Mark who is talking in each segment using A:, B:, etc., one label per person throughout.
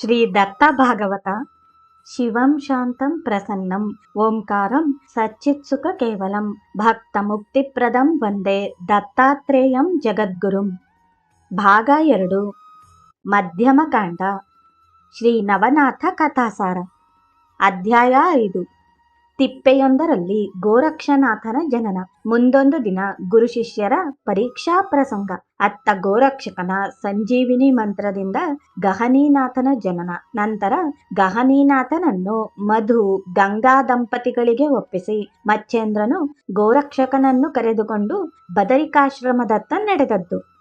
A: శ్రీ దత్త భాగవత. శివం శాంతం ప్రసన్నం. ఓంకారం సచ్చిత్సుక కేవలం. భక్తముక్తిప్రదం వందే దత్తాత్రేయం జగద్గురుం. భాగా ఎరడు మధ్యమకాండ శ్రీ నవనాథ కథాసార. అధ్యాయ ఐదు. ತಿಪ್ಪೆಯೊಂದರಲ್ಲಿ ಗೋರಕ್ಷನಾಥನ ಜನನ. ಮುಂದೊಂದು ದಿನ ಗುರು ಶಿಷ್ಯರ ಪರೀಕ್ಷಾ ಪ್ರಸಂಗ. ಅತ್ತ ಗೋರಕ್ಷಕನ ಸಂಜೀವಿನಿ ಮಂತ್ರದಿಂದ ಗಹನೀನಾಥನ ಜನನ. ನಂತರ ಗಹನೀನಾಥನನ್ನು ಮಧು, ಗಂಗಾ ದಂಪತಿಗಳಿಗೆ ಒಪ್ಪಿಸಿ, ಮಚ್ಚೇಂದ್ರನು ಗೋರಕ್ಷಕನನ್ನು ಕರೆದುಕೊಂಡು ಬದರಿಕಾಶ್ರಮದತ್ತ ನಡೆದದ್ದು.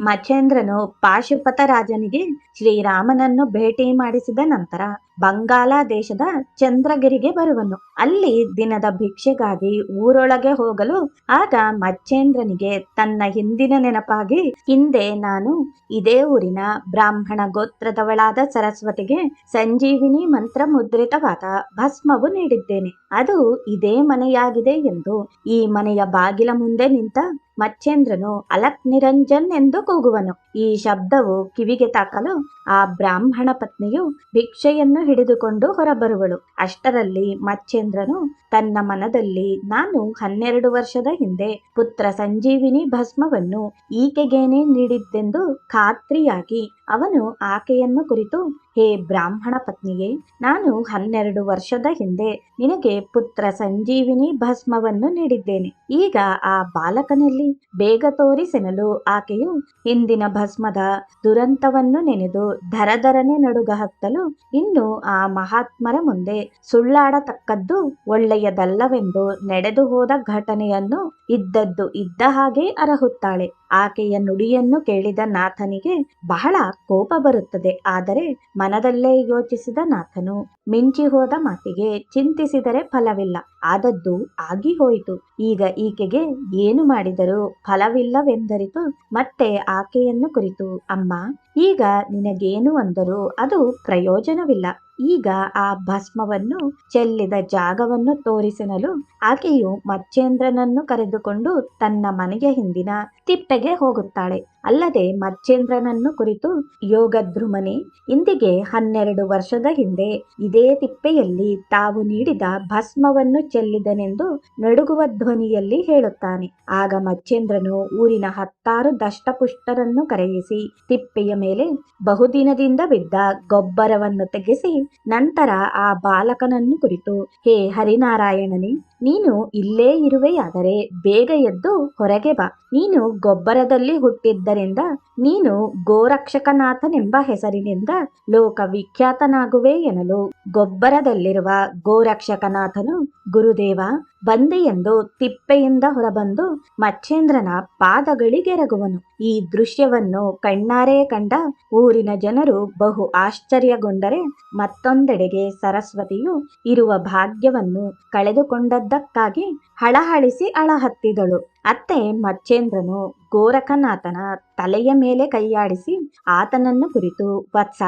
A: ಮಚೇಂದ್ರನು ಪಾಶುಪತ ರಾಜನಿಗೆ ಶ್ರೀರಾಮನನ್ನು ಭೇಟಿ ಮಾಡಿಸಿದ ನಂತರ ಬಂಗಾಲ ದೇಶದ ಚಂದ್ರಗಿರಿಗೆ ಬರುವನು. ಅಲ್ಲಿ ದಿನದ ಭಿಕ್ಷೆಗಾಗಿ ಊರೊಳಗೆ ಹೋಗಲು ಆಗ ಮಚ್ಚೇಂದ್ರನಿಗೆ ತನ್ನ ಹಿಂದಿನ ನೆನಪಾಗಿ, ಹಿಂದೆ ನಾನು ಇದೇ ಊರಿನ ಬ್ರಾಹ್ಮಣ ಗೋತ್ರದವಳಾದ ಸರಸ್ವತಿಗೆ ಸಂಜೀವಿನಿ ಮಂತ್ರ ಮುದ್ರಿತವಾದ ಭಸ್ಮವು ನೀಡಿದ್ದೇನೆ. ಅದು ಇದೇ ಮನೆಯಾಗಿದೆ ಎಂದು ಈ ಮನೆಯ ಬಾಗಿಲ ಮುಂದೆ ನಿಂತ ಮಚ್ಚೇಂದ್ರನು ಅಲಕ್ ನಿರಂಜನ್ ಎಂದು ಕೂಗುವನು. ಈ ಶಬ್ದವು ಕಿವಿಗೆ ತಾಕಲು ಆ ಬ್ರಾಹ್ಮಣ ಪತ್ನಿಯು ಭಿಕ್ಷೆಯನ್ನು ಹಿಡಿದುಕೊಂಡು ಹೊರಬರುವಳು. ಅಷ್ಟರಲ್ಲಿ ಮಚ್ಚೇಂದ್ರನು, ತನ್ನ ಮನದಲ್ಲಿ ನಾನು ಹನ್ನೆರಡು ವರ್ಷದ ಹಿಂದೆ ಪುತ್ರ ಸಂಜೀವಿನಿ ಭಸ್ಮವನ್ನು ಈಕೆಗೇನೆ ನೀಡಿದ್ದೆಂದು ಖಾತ್ರಿಯಾಗಿ ಅವನು ಆಕೆಯನ್ನು ಕುರಿತು ಹೇ ಬ್ರಾಹ್ಮಣ ಪತ್ನಿಯೇ, ನಾನು ಹನ್ನೆರಡು ವರ್ಷದ ಹಿಂದೆ ನಿನಗೆ ಪುತ್ರ ಸಂಜೀವಿನಿ ಭಸ್ಮವನ್ನು ನೀಡಿದ್ದೇನೆ. ಈಗ ಆ ಬಾಲಕನಲ್ಲಿ ಬೇಗ ತೋರಿಸೆನಲು ಆಕೆಯು ಹಿಂದಿನ ಭಸ್ಮದ ದುರಂತವನ್ನು ನೆನೆದು ಧರಧರನೆ ನಡುಗ ಹತ್ತಲು ಇನ್ನು ಆ ಮಹಾತ್ಮರ ಮುಂದೆ ಸುಳ್ಳಾಡತಕ್ಕದ್ದು ಒಳ್ಳೆಯದಲ್ಲವೆಂದು ನಡೆದು ಹೋದ ಘಟನೆಯನ್ನು ಇದ್ದದ್ದು ಇದ್ದ ಹಾಗೆ ಅರಹುತ್ತಾಳೆ. ಆಕೆಯ ನುಡಿಯನ್ನು ಕೇಳಿದ ನಾಥನಿಗೆ ಬಹಳ ಕೋಪ ಬರುತ್ತದೆ. ಆದರೆ ಮನದಲ್ಲೇ ಯೋಚಿಸಿದ ನಾಥನು, ಮಿಂಚಿ ಹೋದ ಮಾತಿಗೆ ಚಿಂತಿಸಿದರೆ ಫಲವಿಲ್ಲ. ಆದದ್ದು ಆಗಿ ಹೋಯಿತು. ಈಗ ಈಕೆಗೆ ಏನು ಮಾಡಿದರೂ ಫಲವಿಲ್ಲವೆಂದರಿತು ಮತ್ತೆ ಆಕೆಯನ್ನು ಕುರಿತು, ಅಮ್ಮ, ಈಗ ನಿನಗೇನು ಅಂದರೂ ಅದು ಪ್ರಯೋಜನವಿಲ್ಲ. ಈಗ ಆ ಭಸ್ಮವನ್ನು ಚೆಲ್ಲಿದ ಜಾಗವನ್ನು ತೋರಿಸಿನಲು ಆಕೆಯು ಮಚ್ಚೇಂದ್ರನನ್ನು ಕರೆದುಕೊಂಡು ತನ್ನ ಮನೆಯ ಹಿಂದಿನ ತಿಪ್ಪೆಗೆ ಹೋಗುತ್ತಾಳೆ. ಅಲ್ಲದೆ ಮಚ್ಚೇಂದ್ರನನ್ನು ಕುರಿತು ಯೋಗದ್ರುಮನಿ, ಇಂದಿಗೆ ಹನ್ನೆರಡು ವರ್ಷದ ಹಿಂದೆ ಇದೇ ತಿಪ್ಪೆಯಲ್ಲಿ ತಾವು ನೀಡಿದ ಭಸ್ಮವನ್ನು ಚೆಲ್ಲಿದನೆಂದು ನಡುಗುವ ಧ್ವನಿಯಲ್ಲಿ ಹೇಳುತ್ತಾನೆ. ಆಗ ಮಚ್ಚೇಂದ್ರನು ಊರಿನ ಹತ್ತಾರು ದಷ್ಟಪುಷ್ಟರನ್ನು ಕರೆಯಿಸಿ ತಿಪ್ಪೆಯ ಮೇಲೆ ಬಹುದಿನದಿಂದ ಬಿದ್ದ ಗೊಬ್ಬರವನ್ನು ತೆಗೆಸಿ ನಂತರ ಆ ಬಾಲಕನನ್ನು ಕುರಿತು ಹೇ ಹರಿನಾರಾಯಣನೇ ನೀನು ಇಲ್ಲೇ ಇರುವೆಯಾದರೆ ಬೇಗ ಎದ್ದು ಹೊರಗೆ ಬಾ. ನೀನು ಗೊಬ್ಬರದಲ್ಲಿ ಹುಟ್ಟಿದ್ದರಿಂದ ನೀನು ಗೋರಕ್ಷಕನಾಥನೆಂಬ ಹೆಸರಿನಿಂದ ಲೋಕ ವಿಖ್ಯಾತನಾಗುವೆ ಎನ್ನಲು ಗೊಬ್ಬರದಲ್ಲಿರುವ ಗೋರಕ್ಷಕನಾಥನು ಗುರುದೇವ, ಬಂದೆ ಎಂದು ತಿಪ್ಪೆಯಿಂದ ಹೊರಬಂದು ಮಚ್ಚೇಂದ್ರನ ಪಾದಗಳಿಗೆರಗುವನು. ಈ ದೃಶ್ಯವನ್ನು ಕಣ್ಣಾರೆ ಕಂಡ ಊರಿನ ಜನರು ಬಹು ಆಶ್ಚರ್ಯಗೊಂಡರೆ ಮತ್ತೊಂದೆಡೆಗೆ ಸರಸ್ವತಿಯು ಇರುವ ಭಾಗ್ಯವನ್ನು ಕಳೆದುಕೊಂಡದ್ದಕ್ಕಾಗಿ ಹಳಹಳಿಸಿ ಅಳಹತ್ತಿದಳು. ಅತ್ತೆ ಮಚ್ಚೇಂದ್ರನು ಗೋರಖನಾಥನ ತಲೆಯ ಮೇಲೆ ಕೈಯಾಡಿಸಿ ಆತನನ್ನು ಕುರಿತು, ವತ್ಸ,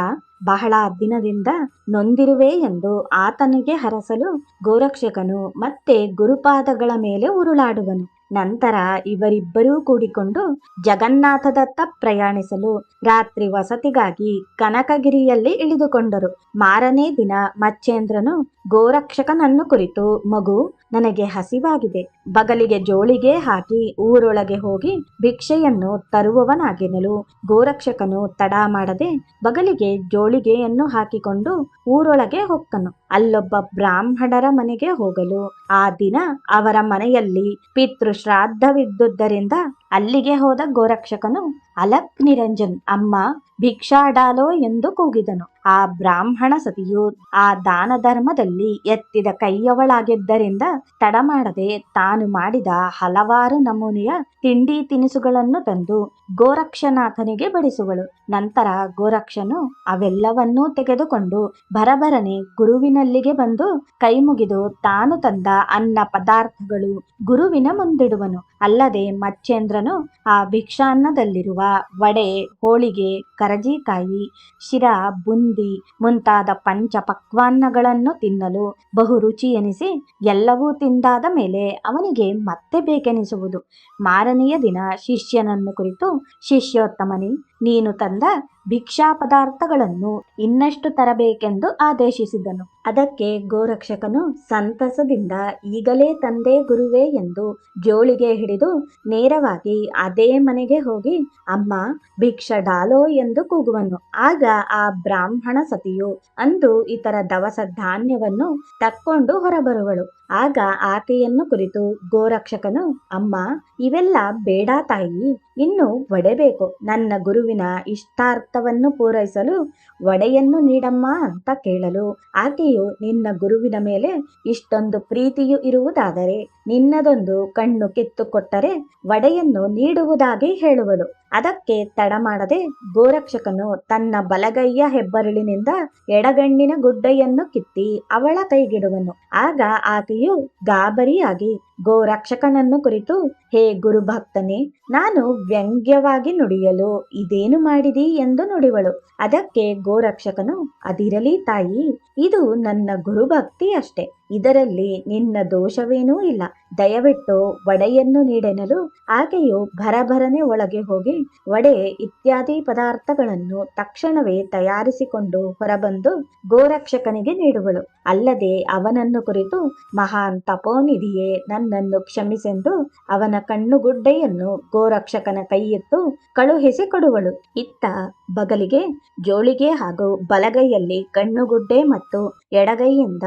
A: ಬಹಳ ದಿನದಿಂದ ನೊಂದಿರುವೆ ಎಂದು ಆತನಿಗೆ ಹರಸಲು ಗೋರಕ್ಷಕನು ಮತ್ತೆ ಗುರುಪಾದಗಳ ಮೇಲೆ ಉರುಳಾಡುವನು. ನಂತರ ಇವರಿಬ್ಬರೂ ಕೂಡಿಕೊಂಡು ಜಗನ್ನಾಥದತ್ತ ಪ್ರಯಾಣಿಸಲು ರಾತ್ರಿ ವಸತಿಗಾಗಿ ಕನಕಗಿರಿಯಲ್ಲಿ ಇಳಿದುಕೊಂಡರು. ಮಾರನೇ ದಿನ ಮಚ್ಚೇಂದ್ರನು ಗೋರಕ್ಷಕನನ್ನು ಕುರಿತು, ಮಗು, ನನಗೆ ಹಸಿವಾಗಿದೆ. ಬಗಲಿಗೆ ಜೋಳಿಗೆ ಹಾಕಿ ಊರೊಳಗೆ ಹೋಗಿ ಭಿಕ್ಷೆಯನ್ನು ತರುವವನಾಗಿನಲು ಗೋರಕ್ಷಕನು ತಡ ಮಾಡದೆ ಬಗಲಿಗೆ ಜೋಳಿಗೆಯನ್ನು ಹಾಕಿಕೊಂಡು ಊರೊಳಗೆ ಹೊಕ್ಕನು. ಅಲ್ಲೊಬ್ಬ ಬ್ರಾಹ್ಮಣರ ಮನೆಗೆ ಹೋಗಲು. ಆ ದಿನ ಅವರ ಮನೆಯಲ್ಲಿ ಪಿತೃ ಶ್ರಾದ್ದವಿದ್ದುದರಿಂದ ಅಲ್ಲಿಗೆ ಹೋದ ಗೋರಕ್ಷಕನು ಅಲಕ್ ನಿರಂಜನ್ ಅಮ್ಮ ಭಿಕ್ಷಾಡಾಲೋ ಎಂದು ಕೂಗಿದನು. ಆ ಬ್ರಾಹ್ಮಣ ಸತಿಯು ಆ ದಾನ ಧರ್ಮದಲ್ಲಿ ಎತ್ತಿದ ಕೈಯವಳಾಗಿದ್ದರಿಂದ ತಡ ಮಾಡದೆ ತಾನು ಮಾಡಿದ ಹಲವಾರು ನಮೂನೆಯ ತಿಂಡಿ ತಿನಿಸುಗಳನ್ನು ತಂದು ಗೋರಕ್ಷನಾಥನಿಗೆ ಬಡಿಸುವಳು. ನಂತರ ಗೋರಕ್ಷನು ಅವೆಲ್ಲವನ್ನೂ ತೆಗೆದುಕೊಂಡು ಭರಭರನೆ ಗುರುವಿನಲ್ಲಿಗೆ ಬಂದು ಕೈ ಮುಗಿದು ತಾನು ತಂದ ಅನ್ನ ಪದಾರ್ಥಗಳು ಗುರುವಿನ ಮುಂದಿಡುವನು. ಅಲ್ಲದೆ ಮಚ್ಚೇಂದ್ರನು ಆ ಭಿಕ್ಷಾನ್ನದಲ್ಲಿರುವ ವಡೆ, ಹೋಳಿಗೆ, ಕರಜಿಕಾಯಿ, ಶಿರಾ, ಬುಂದಿ ಮುಂತಾದ ಪಂಚ ಪಕ್ವಾನ್ನಗಳನ್ನು ತಿನ್ನಲು ಬಹು ರುಚಿ ಎನಿಸಿ ಎಲ್ಲವೂ ತಿಂದಾದ ಮೇಲೆ ಅವನಿಗೆ ಮತ್ತೆ ಬೇಕೆನಿಸುವುದು. ಮಾರನೆಯ ದಿನ ಶಿಷ್ಯನನ್ನು ಕುರಿತು ಶಿಷ್ಯೋತ್ತಮನೇ ನೀನು ತಂದ ಭಿಕ್ಷಾ ಪದಾರ್ಥಗಳನ್ನು ಇನ್ನಷ್ಟು ತರಬೇಕೆಂದು ಆದೇಶಿಸಿದನು. ಅದಕ್ಕೆ ಗೋರಕ್ಷಕನು ಸಂತಸದಿಂದ ಈಗಲೇ ತಂದೆ ಗುರುವೇ ಎಂದು ಜೋಳಿಗೆ ಹಿಡಿದು ನೇರವಾಗಿ ಅದೇ ಮನೆಗೆ ಹೋಗಿ, ಅಮ್ಮ, ಭಿಕ್ಷ ಡಾಲೋ ಎಂದು ಕೂಗುವನು. ಆಗ ಆ ಬ್ರಾಹ್ಮಣ ಸತಿಯು ಅಂದು ಇತರ ದವಸ ಧಾನ್ಯವನ್ನು ತಕ್ಕೊಂಡು ಹೊರಬರುವಳು. ಆಗ ಆಕೆಯನ್ನು ಕುರಿತು ಗೋರಕ್ಷಕನು, ಅಮ್ಮ, ಇವೆಲ್ಲ ಬೇಡ ತಾಯಿ, ಇನ್ನು ಒಡೆಬೇಕು. ನನ್ನ ಗುರುವಿನ ಇಷ್ಟಾರ್ಥವನ್ನು ಪೂರೈಸಲು ಒಡೆಯನ್ನು ನೀಡಮ್ಮ ಅಂತ ಕೇಳಲು ಆಕೆಯು ನಿನ್ನ ಗುರುವಿನ ಮೇಲೆ ಇಷ್ಟೊಂದು ಪ್ರೀತಿಯು ಇರುವುದಾದರೆ ನಿನ್ನದೊಂದು ಕಣ್ಣು ಕಿತ್ತು ಕೊಟ್ಟರೆ ಒಡೆಯನ್ನು ನೀಡುವುದಾಗಿ ಹೇಳುವಳು. ಅದಕ್ಕೆ ತಡ ಮಾಡದೆ ಗೋರಕ್ಷಕನು ತನ್ನ ಬಲಗೈಯ ಹೆಬ್ಬರಳಿನಿಂದ ಎಡಗಣ್ಣಿನ ಗುಡ್ಡೆಯನ್ನು ಕಿತ್ತಿ ಅವಳ ಕೈಗಿಡುವನು. ಆಗ ಆಕೆಯು ಗಾಬರಿಯಾಗಿ ಗೋರಕ್ಷಕನನ್ನು ಕುರಿತು, ಹೇ ಗುರುಭಕ್ತನೇ, ನಾನು ವ್ಯಂಗ್ಯವಾಗಿ ನುಡಿಯಲು ಇದೇನು ಮಾಡಿದಿ ಎಂದು ನುಡಿವಳು. ಅದಕ್ಕೆ ಗೋರಕ್ಷಕನು, ಅದಿರಲಿ ತಾಯಿ, ಇದು ನನ್ನ ಗುರುಭಕ್ತಿ ಅಷ್ಟೆ. ಇದರಲ್ಲಿ ನಿನ್ನ ದೋಷವೇನೂ ಇಲ್ಲ. ದಯವಿಟ್ಟು ವಡೆಯನ್ನು ನೀಡೆನಲು ಆಕೆಯು ಭರಭರನೆ ಒಳಗೆ ಹೋಗಿ ವಡೆ ಇತ್ಯಾದಿ ಪದಾರ್ಥಗಳನ್ನು ತಕ್ಷಣವೇ ತಯಾರಿಸಿಕೊಂಡು ಹೊರಬಂದು ಗೋರಕ್ಷಕನಿಗೆ ನೀಡುವಳು. ಅಲ್ಲದೆ ಅವನನ್ನು ಕುರಿತು ಮಹಾನ್ ತಪೋನಿಧಿಯೇ ನನ್ನನ್ನು ಕ್ಷಮಿಸೆಂದು ಅವನ ಕಣ್ಣುಗುಡ್ಡೆಯನ್ನು ಗೋರಕ್ಷಕನ ಕೈಯಿತ್ತು ಕಳುಹಿಸಿ ಕೊಡುವಳು ಇತ್ತ ಬಗಲಿಗೆ, ಜೋಳಿಗೆ ಹಾಗೂ ಬಲಗೈಯಲ್ಲಿ ಕಣ್ಣುಗುಡ್ಡೆ ಮತ್ತು ಎಡಗೈಯಿಂದ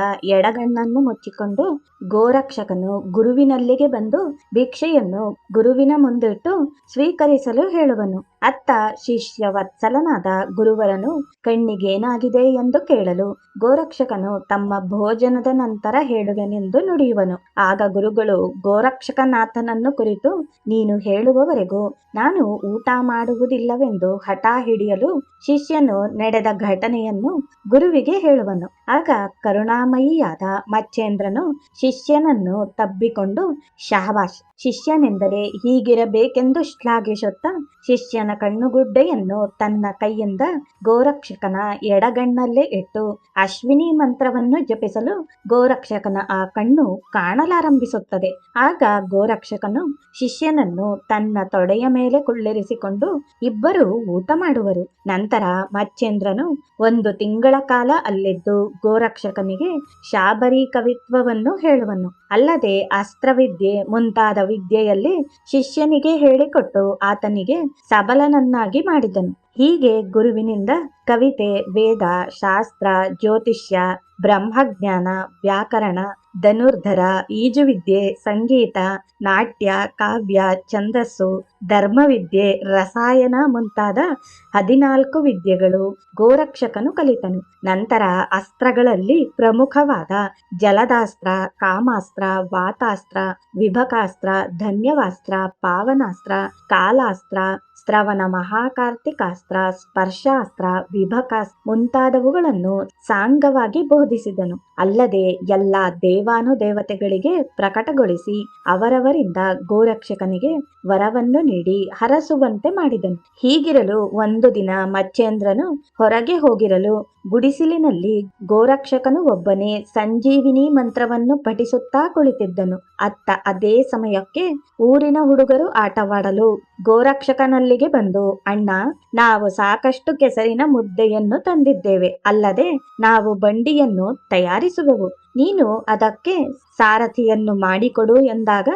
A: ಎಡಗಣ್ಣನ್ನು ಮುಚ್ಚಿಕೊಂಡು ಗೋರಕ್ಷಕನು ಗುರುವಿನಲ್ಲಿಗೆ ಬಂದು ಭಿಕ್ಷೆಯನ್ನು ಗುರುವಿನ ಮುಂದಿಟ್ಟು ಸ್ವೀಕರಿಸಲು ಹೇಳುವನು. ಅತ್ತ ಶಿಷ್ಯ ವತ್ಸಲನಾದ ಗುರುವರನು ಕಣ್ಣಿಗೇನಾಗಿದೆ ಎಂದು ಕೇಳಲು ಗೋರಕ್ಷಕನು ತಮ್ಮ ಭೋಜನದ ನಂತರ ಹೇಳುವೆನೆಂದು ನುಡಿಯುವನು. ಆಗ ಗುರುಗಳು ಗೋರಕ್ಷಕನಾಥನನ್ನು ಕುರಿತು ನೀನು ಹೇಳುವವರೆಗೂ ನಾನು ಊಟ ಮಾಡುವುದಿಲ್ಲವೆಂದು ಹಠ ಹಿಡಿಯಲು ಶಿಷ್ಯನು ನಡೆದ ಘಟನೆಯನ್ನು ಗುರುವಿಗೆ ಹೇಳುವನು. ಆಗ ಕರುಣಾಮಯಿಯಾದ ಮಚ್ಚೇಂದ್ರನು ಶಿಷ್ಯನನ್ನು ತಬ್ಬಿಕೊಂಡು ಶಹಬಾಷ್ ಶಿಷ್ಯನೆಂದರೆ ಹೀಗಿರಬೇಕೆಂದು ಶ್ಲಾಘಿಸುತ್ತ ಶಿಷ್ಯನ ಕಣ್ಣುಗುಡ್ಡೆಯನ್ನು ತನ್ನ ಕೈಯಿಂದ ಗೋರಕ್ಷಕನ ಎಡಗಣ್ಣಲ್ಲೇ ಇಟ್ಟು ಅಶ್ವಿನಿ ಮಂತ್ರವನ್ನು ಜಪಿಸಲು ಗೋರಕ್ಷಕನ ಆ ಕಣ್ಣು ಕಾಣಲಾರಂಭಿಸುತ್ತದೆ. ಆಗ ಗೋರಕ್ಷಕನು ಶಿಷ್ಯನನ್ನು ತನ್ನ ತೊಡೆಯ ಮೇಲೆ ಕುಳ್ಳಿರಿಸಿಕೊಂಡು ಇಬ್ಬರು ಊಟ ಮಾಡುವರು. ನಂತರ ಮಚ್ಚೇಂದ್ರನು ಒಂದು ತಿಂಗಳ ಕಾಲ ಅಲ್ಲಿದ್ದು ಗೋರಕ್ಷಕನಿಗೆ ಶಾಬರಿ ಕವಿತ್ವವನ್ನು ಹೇಳುವನು. ಅಲ್ಲದೆ ಅಸ್ತ್ರವಿದ್ಯೆ ಮುಂತಾದ ವಿದ್ಯೆಯಲ್ಲಿ ಶಿಷ್ಯನಿಗೆ ಹೇಳಿಕೊಟ್ಟು ಆತನಿಗೆ ಸಬಲನನ್ನಾಗಿ ಮಾಡಿದನು. ಹೀಗೆ ಗುರುವಿನಿಂದ ಕವಿತೆ, ವೇದ, ಶಾಸ್ತ್ರ, ಜ್ಯೋತಿಷ್ಯ, ಬ್ರಹ್ಮಜ್ಞಾನ, ವ್ಯಾಕರಣ, ಧನುರ್ಧರ, ಈಜುವಿದ್ಯೆ, ಸಂಗೀತ, ನಾಟ್ಯ, ಕಾವ್ಯ, ಛಂದಸ್ಸು, ಧರ್ಮವಿದ್ಯೆ, ರಸಾಯನ ಮುಂತಾದ ಹದಿನಾಲ್ಕು ವಿದ್ಯೆಗಳು ಗೋರಕ್ಷಕನು ಕಲಿತನು. ನಂತರ ಅಸ್ತ್ರಗಳಲ್ಲಿ ಪ್ರಮುಖವಾದ ಜಲದಾಸ್ತ್ರ, ಕಾಮಾಸ್ತ್ರ, ವಾತಾಸ್ತ್ರ, ವಿಭಕಾಸ್ತ್ರ, ಧನ್ಯವಾಸ್ತ್ರ, ಪಾವನಾಸ್ತ್ರ, ಕಾಲಾಸ್ತ್ರ ಸ್ತ್ರವನ ಮಹಾಕಾರ್ತಿಕಾಸ್ತ್ರ ಸ್ಪರ್ಶಾಸ್ತ್ರ ವಿಭಕಾಸ್ ಮುಂತಾದವುಗಳನ್ನು ಸಾಂಗವಾಗಿ ಬೋಧಿಸಿದನು. ಅಲ್ಲದೆ ಎಲ್ಲ ದೇವಾನುದೇವತೆಗಳಿಗೆ ಪ್ರಕಟಗೊಳಿಸಿ ಅವರವರಿಂದ ಗೋರಕ್ಷಕನಿಗೆ ವರವನ್ನು ನೀಡಿ ಹರಸುವಂತೆ ಮಾಡಿದನು. ಹೀಗಿರಲು ಒಂದು ದಿನ ಮಚ್ಚೇಂದ್ರನು ಹೊರಗೆ ಹೋಗಿರಲು ಗುಡಿಸಿಲಿನಲ್ಲಿ ಗೋರಕ್ಷಕನು ಒಬ್ಬನೇ ಸಂಜೀವಿನಿ ಮಂತ್ರವನ್ನು ಪಠಿಸುತ್ತಾ ಕುಳಿತಿದ್ದನು. ಅತ್ತ ಅದೇ ಸಮಯಕ್ಕೆ ಊರಿನ ಹುಡುಗರು ಆಟವಾಡಲು ಗೋರಕ್ಷಕನಲ್ಲಿಗೆ ಬಂದು ಅಣ್ಣ ನಾವು ಸಾಕಷ್ಟು ಕೆಸರಿನ ಮುದ್ದೆಯನ್ನು ತಂದಿದ್ದೇವೆ. ಅಲ್ಲದೆ ನಾವು ಬಂಡಿಯನ್ನು ತಯಾರಿಸುವೆವು. ನೀನು ಅದಕ್ಕೆ ಸಾರಥಿಯನ್ನು ಮಾಡಿಕೊಡು ಎಂದಾಗ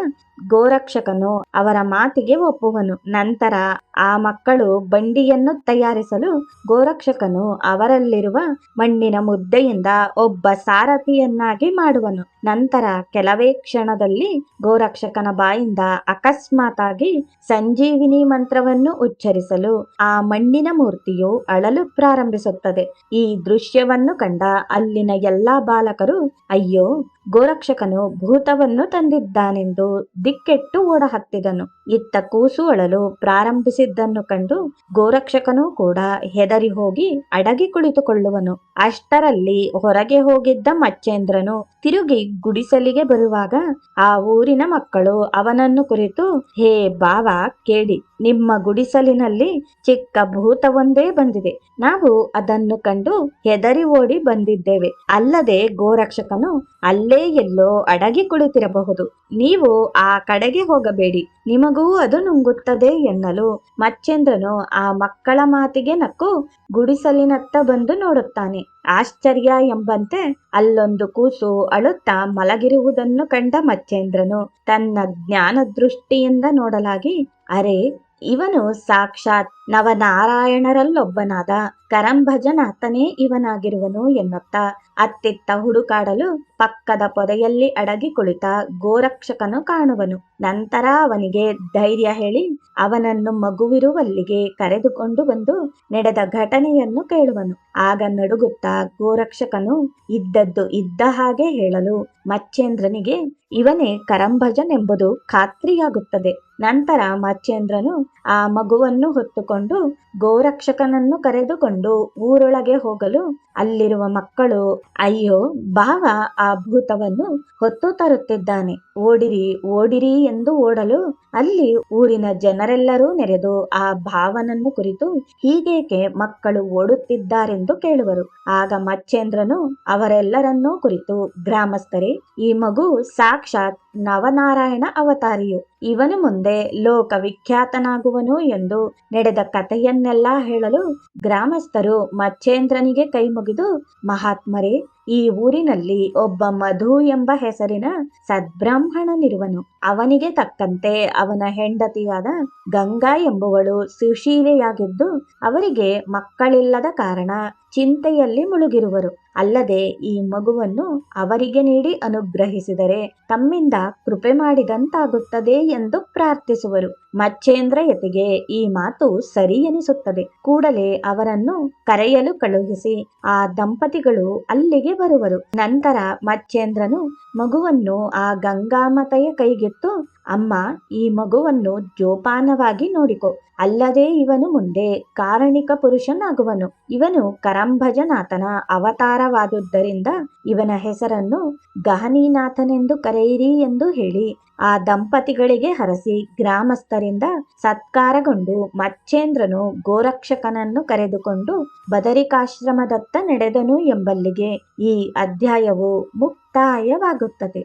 A: ಗೋರಕ್ಷಕನು ಅವರ ಮಾತಿಗೆ ಒಪ್ಪುವನು. ನಂತರ ಆ ಮಕ್ಕಳು ಬಂಡಿಯನ್ನು ತಯಾರಿಸಲು ಗೋರಕ್ಷಕನು ಅವರಲ್ಲಿರುವ ಮಣ್ಣಿನ ಮುದ್ದೆಯಿಂದ ಒಬ್ಬ ಸಾರಥಿಯನ್ನಾಗಿ ಮಾಡುವನು. ನಂತರ ಕೆಲವೇ ಕ್ಷಣದಲ್ಲಿ ಗೋರಕ್ಷಕನ ಬಾಯಿಂದ ಅಕಸ್ಮಾತಾಗಿ ಸಂಜೀವಿನಿ ಮಂತ್ರವನ್ನು ಉಚ್ಚರಿಸಲು ಆ ಮಣ್ಣಿನ ಮೂರ್ತಿಯು ಅಳಲು ಪ್ರಾರಂಭಿಸುತ್ತದೆ. ಈ ದೃಶ್ಯವನ್ನು ಕಂಡ ಅಲ್ಲಿನ ಎಲ್ಲಾ ಬಾಲಕರು ಅಯ್ಯೋ ಗೋರಕ್ಷಕನು ಭೂತವನ್ನು ತಂದಿದ್ದಾನೆಂದು ದಿಕ್ಕೆಟ್ಟು ಓಡಹತ್ತಿದನು. ಇತ್ತ ಕೂಸು ಅಳಲು ಪ್ರಾರಂಭಿಸಿದ್ದನ್ನು ಕಂಡು ಗೋರಕ್ಷಕನೂ ಕೂಡ ಹೆದರಿ ಹೋಗಿ ಅಡಗಿ ಕುಳಿತುಕೊಳ್ಳುವನು. ಅಷ್ಟರಲ್ಲಿ ಹೊರಗೆ ಹೋಗಿದ್ದ ಮಚ್ಚೇಂದ್ರನು ತಿರುಗಿ ಗುಡಿಸಲಿಗೆ ಬರುವಾಗ ಆ ಊರಿನ ಮಕ್ಕಳು ಅವನನ್ನು ಕುರಿತು, ಹೇ ಬಾವ, ಕೇಳಿ, ನಿಮ್ಮ ಗುಡಿಸಲಿನಲ್ಲಿ ಚಿಕ್ಕ ಭೂತವೊಂದೇ ಬಂದಿದೆ. ನಾವು ಅದನ್ನು ಕಂಡು ಹೆದರಿ ಓಡಿ ಬಂದಿದ್ದೇವೆ. ಅಲ್ಲದೆ ಗೋರಕ್ಷಕನು ಅಲ್ಲೇ ಇಲ್ಲೇ ಎಲ್ಲೋ ಅಡಗಿ ಕುಳಿತಿರಬಹುದು. ನೀವು ಆ ಕಡೆಗೆ ಹೋಗಬೇಡಿ. ನಿಮಗೂ ಅದು ನುಂಗುತ್ತದೆ ಎನ್ನಲು ಮಚ್ಚೇಂದ್ರನು ಆ ಮಕ್ಕಳ ಮಾತಿಗೆ ನಕ್ಕು ಗುಡಿಸಲಿನತ್ತ ಬಂದು ನೋಡುತ್ತಾನೆ. ಆಶ್ಚರ್ಯ ಎಂಬಂತೆ ಅಲ್ಲೊಂದು ಕೂಸು ಅಳುತ್ತಾ ಮಲಗಿರುವುದನ್ನು ಕಂಡ ಮಚ್ಚೇಂದ್ರನು ತನ್ನ ಜ್ಞಾನ ದೃಷ್ಟಿಯಿಂದ ನೋಡಲಾಗಿ, ಅರೆ, ಇವನು ಸಾಕ್ಷಾತ್ ನವನಾರಾಯಣರಲ್ಲೊಬ್ಬನಾದ ಕರಂಭಜನಾಥನೇ ಇವನಾಗಿರುವನು ಎನ್ನುತ್ತಾ. ಅತ್ತಿತ್ತ ಹುಡುಕಾಡಲು ಪಕ್ಕದ ಪೊದೆಯಲ್ಲಿ ಅಡಗಿ ಕುಳಿತ ಗೋರಕ್ಷಕನು ಕಾಣುವನು. ನಂತರ ಅವನಿಗೆ ಧೈರ್ಯ ಹೇಳಿ ಅವನನ್ನು ಮಗುವಿರುವಲ್ಲಿಗೆ ಕರೆದುಕೊಂಡು ಬಂದು ನಡೆದ ಘಟನೆಯನ್ನು ಕೇಳುವನು. ಆಗ ನಡುಗುತ್ತಾ ಗೋರಕ್ಷಕನು ಇದ್ದದ್ದು ಇದ್ದ ಹಾಗೆ ಹೇಳಲು ಮಚ್ಚೇಂದ್ರನಿಗೆ ಇವನೇ ಕರಂಭಜನೆಂಬುದು ಖಾತ್ರಿಯಾಗುತ್ತದೆ. ನಂತರ ಮಚ್ಚೇಂದ್ರನು ಆ ಮಗುವನ್ನು ಹೊತ್ತುಕೊಂಡು ಗೋರಕ್ಷಕನನ್ನು ಕರೆದುಕೊಂಡು ಊರೊಳಗೆ ಹೋಗಲು ಅಲ್ಲಿರುವ ಮಕ್ಕಳು, ಅಯ್ಯೋ ಭಾವ ಆ ಭೂತವನ್ನು ಹೊತ್ತು ತರುತ್ತಿದ್ದಾನೆ. ಓಡಿರಿ ಓಡಿರಿ ಎಂದು ಓಡಲು ಅಲ್ಲಿ ಊರಿನ ಜನರೆಲ್ಲರೂ ನೆರೆದು ಆ ಭಾವನನ್ನು ಕುರಿತು ಹೀಗೇಕೆ ಮಕ್ಕಳು ಓಡುತ್ತಿದ್ದಾರೆಂದು ಕೇಳುವರು. ಆಗ ಮಚ್ಚೇಂದ್ರನು ಅವರೆಲ್ಲರನ್ನೂ ಕುರಿತು, ಗ್ರಾಮಸ್ಥರೇ, ಈ ಮಗು ಸಾಕ್ಷಾತ್ ನವನಾರಾಯಣ ಅವತಾರಿಯು. ಇವನು ಮುಂದೆ ಲೋಕ ವಿಖ್ಯಾತನಾಗುವನು ಎಂದು ನಡೆದ ಕಥೆಯನ್ನೆಲ್ಲ ಹೇಳಲು ಗ್ರಾಮಸ್ಥರು ಮಚ್ಚೇಂದ್ರನಿಗೆ ಕೈ ಮುಗಿದು, ಮಹಾತ್ಮರೇ, ಈ ಊರಿನಲ್ಲಿ ಒಬ್ಬ ಮಧು ಎಂಬ ಹೆಸರಿನ ಸದ್ಬ್ರಾಹ್ಮಣನಿರುವನು. ಅವನಿಗೆ ತಕ್ಕಂತೆ ಅವನ ಹೆಂಡತಿಯಾದ ಗಂಗಾ ಎಂಬುವಳು ಸುಶೀಲೆಯಾಗಿದ್ದು, ಅವರಿಗೆ ಮಕ್ಕಳಿಲ್ಲದ ಕಾರಣ ಚಿಂತೆಯಲ್ಲಿ ಮುಳುಗಿರುವರು. ಅಲ್ಲದೆ ಈ ಮಗುವನ್ನು ಅವರಿಗೆ ನೀಡಿ ಅನುಗ್ರಹಿಸಿದರೆ ತಮ್ಮಿಂದ ಕೃಪೆ ಮಾಡಿದಂತಾಗುತ್ತದೆ ಎಂದು ಪ್ರಾರ್ಥಿಸುವರು. ಮಚ್ಚೇಂದ್ರ ಯತಿಗೆ ಈ ಮಾತು ಸರಿ ಎನಿಸುತ್ತದೆ. ಕೂಡಲೇ ಅವರನ್ನು ಕರೆಯಲು ಕಳುಹಿಸಿ, ಆ ದಂಪತಿಗಳು ಅಲ್ಲಿಗೆ ಬರುವರು. ನಂತರ ಮಚ್ಚೇಂದ್ರನು ಮಗುವನ್ನು ಆ ಗಂಗಾಮತೆಯ ಕೈಗೆತ್ತು, ಅಮ್ಮ, ಈ ಮಗುವನ್ನು ಜೋಪಾನವಾಗಿ ನೋಡಿಕೊ. ಅಲ್ಲದೆ ಇವನು ಮುಂದೆ ಕಾರಣಿಕ ಪುರುಷನಾಗುವನು. ಇವನು ಕರಂಭಜನಾಥನ ಅವತಾರವಾದುದರಿಂದ ಇವನ ಹೆಸರನ್ನು ಗಹನೀನಾಥನೆಂದು ಕರೆಯಿರಿ ಎಂದು ಹೇಳಿ ಆ ದಂಪತಿಗಳಿಗೆ ಹರಸಿ ಗ್ರಾಮಸ್ಥರಿಂದ ಸತ್ಕಾರಗೊಂಡು ಮಚ್ಚೇಂದ್ರನು ಗೋರಕ್ಷಕನನ್ನು ಕರೆದುಕೊಂಡು ಬದರಿಕಾಶ್ರಮದತ್ತ ನಡೆದನು ಎಂಬಲ್ಲಿಗೆ ಈ ಅಧ್ಯಾಯವು ಮುಕ್ತಾಯವಾಗುತ್ತದೆ.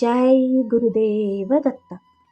A: ಜೈ ಗುರುದೇವ ದತ್ತ